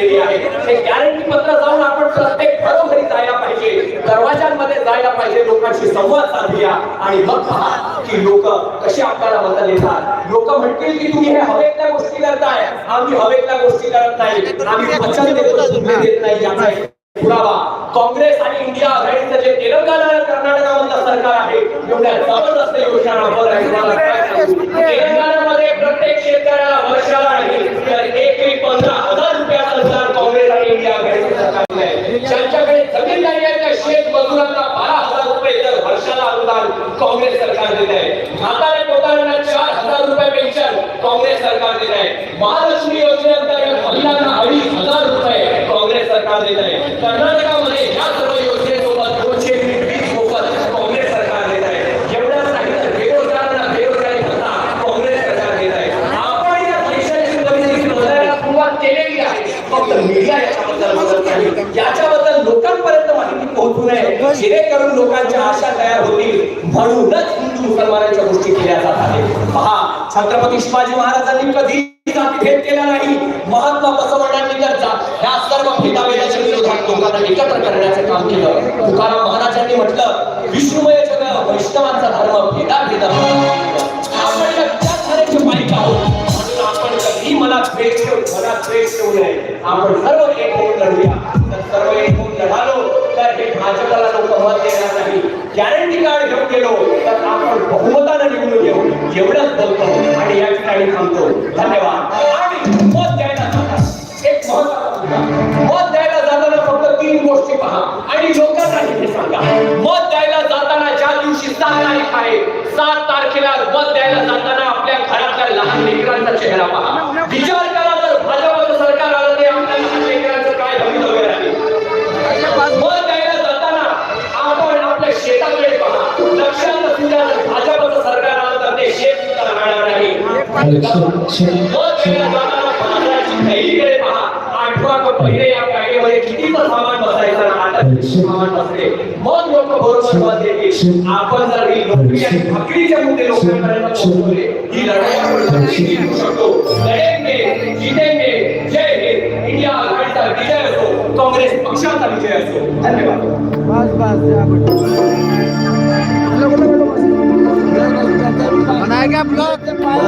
केली आहे. हे गॅरंटी पत्र जाऊन आपण प्रत्येक घरोघरी जायला पाहिजे. दरवाजांमध्ये जायला पाहिजे. लोकांशी संवाद साधूया. आणि मग पहा की लोक कशी आपल्याला मदत देतात. लोक म्हणतील की तुम्ही हे हवेतल्या गोष्टी करताय. आम्ही हवेतल्या गोष्टी करत नाही. आम्ही वचन देतो तुम्ही देत नाही. याचा पुरावा. काँग्रेस आणि इंडिया आघाडीचं जे तेलंगणा आणि कर्नाटकामधलं सरकार आहे एवढ्या जबरदस्त योजना राबवत आहे. तेलंगणा काय सांगू? तेलंगणामध्ये प्रत्येक शेतकऱ्याला वर्षाला नाही तर एक एक पंधरा हजार रुपयाचं अनुदान काँग्रेस आणि इंडिया आघाडीचं सरकार दिलंय. ज्यांच्याकडे जमीन नाही आहे त्या शेत मजुरांना बारा हजार रुपये दर वर्षाला अनुदान काँग्रेस सरकार देत आहे म्हातारे चार हजार रुपये पेन्शन काँग्रेस सरकार देत आहे महालक्ष्मी योजनेअंतर्गत महिलांना अडीच हजार रुपये काँग्रेस सरकार देत आहे कर्नाटकामध्ये या सर्व योजनेसोबत दोनशे वीस मोफत काँग्रेस सरकार देत आहे नाही तर बेरोजगारांना बेरोजगारी भत्ता काँग्रेस सरकार देत आहे आपण या परिस्थिती बदलायला सुरुवात केलेली आहे. फक्त मीडिया याच्याबद्दल बोलत नाही. याच्याबद्दल लोकांपर्यंत माहिती पोहोचू नये. जेणेकरून लोकांच्या आशा तयार होतील. म्हणूनच मुसलमानांच्या गोष्टी केल्या जात आहेत. पहा छत्रपती शिवाजी महाराजांनी कधी जाती भेद केला नाही. महात्मा बसवण्णांनी तर जा- ह्या सर्व भेदाभेदाच्या विरोधात लोकांना एकत्र करण्याचं काम केलं. तुकाराम महाराजांनी म्हटलं विष्णुमय जग वैष्णवांचा धर्म भेदाभेद आपण या विचारधारेचे पाईक आहोत. आपण कधी मला द्वेष ठेवू मनात द्वेष ठेवू नये. आपण सर्व एक होऊन लढूया. सर्व एक होऊन लढालो तर हे भाजपला लोक मत देणार नाही गॅरंटी कार्ड घेऊन गेलो तर आपण बहुमतानं निवडून येऊ. एवढंच बोलतो आणि या ठिकाणी थांबतो. धन्यवाद. आणि मत द्यायला जाताना एक महत्त्वाचा मत द्यायला जाताना फक्त तीन गोष्टी पहा. आणि लोकांना हे सांगा. मत द्यायला जाताना ज्या दिवशी सात तारीख आहे सात तारखेला मत द्यायला जाताना आपल्या घरातल्या लहान लेकरांचा चेहरा पहा. आपण जर ही नोकरी आणि मुद्दे लोकांपर्यंत पोहोचवले ही लढाई आपण जिंकू शकतो लढेंगे जितेंगे जय हिंद इंडिया आघाडीचा विजय असो काँग्रेस पक्षाचा विजय असो धन्यवाद. बस बस बनाएगा ब्लॉग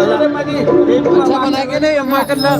अच्छा बनाएंगे नहीं अम्मा करना